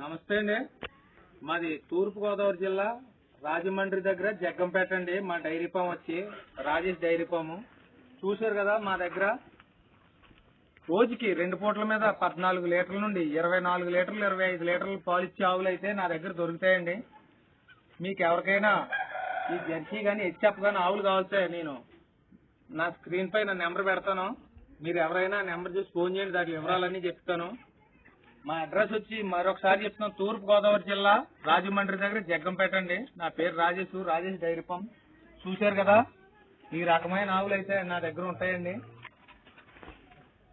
నమస్తే అండి. మాది తూర్పుగోదావరి జిల్లా రాజమండ్రి దగ్గర జగ్గంపేట అండి. మా డైరీ ఫామ్ వచ్చి రాజేష్ డైరీ ఫామ్. చూశారు కదా మా దగ్గర? రోజుకి రెండు పూటల మీద పద్నాలుగు లీటర్ల నుండి ఇరవై నాలుగు లీటర్లు ఇరవై ఐదు లీటర్లు పాలిచ్చే ఆవులు అయితే నా దగ్గర దొరుకుతాయండి. మీకు ఎవరికైనా ఈ జెర్సీ కానీ హెచ్ఎఫ్ కానీ ఆవులు కావాల్సే నేను నా స్క్రీన్ పై నా నెంబర్ పెడతాను. మీరు ఎవరైనా నెంబర్ చూసి ఫోన్ చేయండి దాని వివరాలన్నీ చెప్తాను. మా అడ్రస్ వచ్చి మరొకసారి చెప్తున్నాం తూర్పు గోదావరి జిల్లా రాజమండ్రి దగ్గర జగ్గంపేట అండి. నా పేరు రాజేష్ రాజేష్ డైరీ ఫామ్ చూశారు కదా ఈ రకమైన ఆవులు అయితే నా దగ్గర ఉంటాయండి.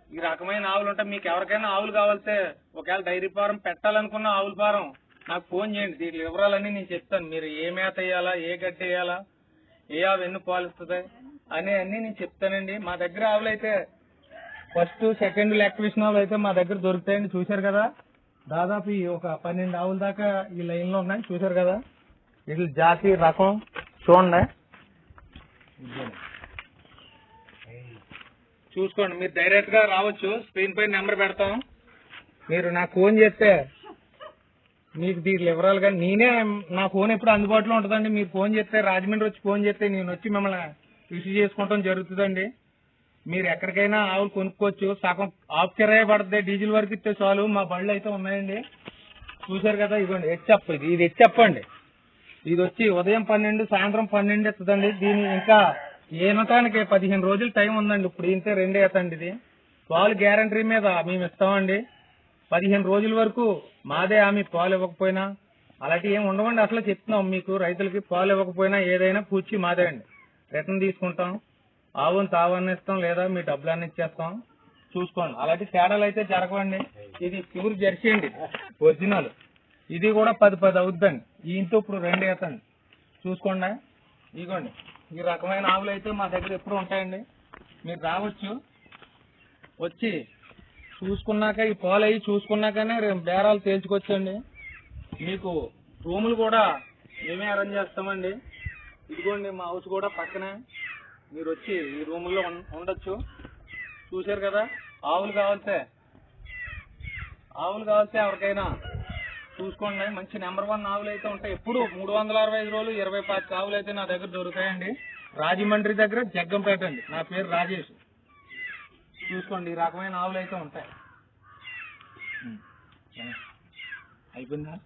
ఈ రకమైన ఆవులు ఉంటే మీకు ఎవరికైనా ఆవులు కావాల్సే ఒకవేళ డైరీ ఫారం పెట్టాలనుకున్న ఆవుల ఫారం నాకు ఫోన్ చేయండి. దీని వివరాలన్నీ నేను చెప్తాను. మీరు ఏ మేత వేయాలా ఏ గడ్డి వేయాలా ఏ ఆవు ఎన్ని పాలిస్తుంది అనే అన్ని నేను చెప్తానండి. మా దగ్గర ఆవులు అయితే ఫస్ట్ సెకండ్ ఎలక్ట్రిషన్ ఆవులు అయితే మా దగ్గర దొరుకుతాయండి చూశారు కదా. దాదాపు ఈ ఒక పన్నెండు ఆవుల దాకా ఈ లైన్లో ఉన్నాయి చూశారు కదా. వీటి జాతి రకం చూడండి. చూసుకోండి మీరు డైరెక్ట్గా రావచ్చు. స్క్రీన్ పై నెంబర్ పెడతాం. మీరు నాకు ఫోన్ చేస్తే మీకు దీని వివరాలు కానీ నేనే నా ఫోన్ ఎప్పుడు అందుబాటులో ఉంటుందండి. మీరు ఫోన్ చేస్తే రాజమండ్రి వచ్చి ఫోన్ చేస్తే నేను వచ్చి మిమ్మల్ని రిసీవ్ చేసుకోవటం జరుగుతుందండి. మీరు ఎక్కడికైనా ఆవులు కొనుక్కోవచ్చు. సగం ఆఫ్ కిరాయి పడుతుంది డీజిల్ వరకు ఇస్తే చాలు. మా బళ్ళు అయితే ఉన్నాయండి. చూశారు కదా ఇదిగోండి హెచ్ఎప్ ఇది. ఇది హెచ్చప్పండి ఇది వచ్చి ఉదయం పన్నెండు సాయంత్రం పన్నెండు ఇస్తుందండి దీని ఇంకా ఈనటానికి పదిహేను రోజులు టైం ఉందండి. ఇప్పుడు ఇంతే రెండే ఎత్తండి ఇది. పాలు గ్యారంటీ మీద మేము ఇస్తామండి. పదిహేను రోజుల వరకు మాదే ఆమె పాలు ఇవ్వకపోయినా. అలాంటి ఏమి ఉండవండి. అసలు చెప్తున్నాం మీకు రైతులకి పాలు ఇవ్వకపోయినా ఏదైనా పూచి మాదే అండి. రిటర్న్ తీసుకుంటాం. ఆవును తావని ఇస్తాం లేదా మీ డబ్బులన్నీ ఇచ్చేస్తాం. చూసుకోండి. అలాంటి తేడాలు అయితే జరగవండి. ఇది ప్యూర్ జెర్సీ అండి. ఒరిజినల్. ఇది కూడా పది పది అవుద్దండి. ఈయంతో ఇప్పుడు రెండు అవుతండి చూసుకోండి. ఇదిగోండి ఈ రకమైన ఆవులు అయితే మా దగ్గర ఎప్పుడు ఉంటాయండి. మీరు రావచ్చు. వచ్చి చూసుకున్నాక ఈ పాలు అవి చూసుకున్నాకనే రేపు బేరాలు తేల్చుకొచ్చండి. మీకు రూములు కూడా మేమే అరేంజ్ చేస్తామండి. ఇదిగోండి మా హౌస్ కూడా పక్కనే. మీరు వచ్చి ఈ రూముల్లో ఉండొచ్చు. చూశారు కదా? ఆవులు కావాల్సే. ఆవులు కావాల్సే ఎవరికైనా. చూసుకోండి. మంచి నెంబర్ వన్ ఆవులు అయితే ఉంటాయి. ఎప్పుడు మూడు వందల అరవై ఐదు రోజులు ఇరవై పాతిక ఆవులు అయితే నా దగ్గర దొరుకుతాయండి. రాజమండ్రి దగ్గర జగ్గంపేట అండి. నా పేరు రాజేష్. చూసుకోండి. ఈ రకమైన ఆవులు అయితే ఉంటాయి. అయిపోయిందా?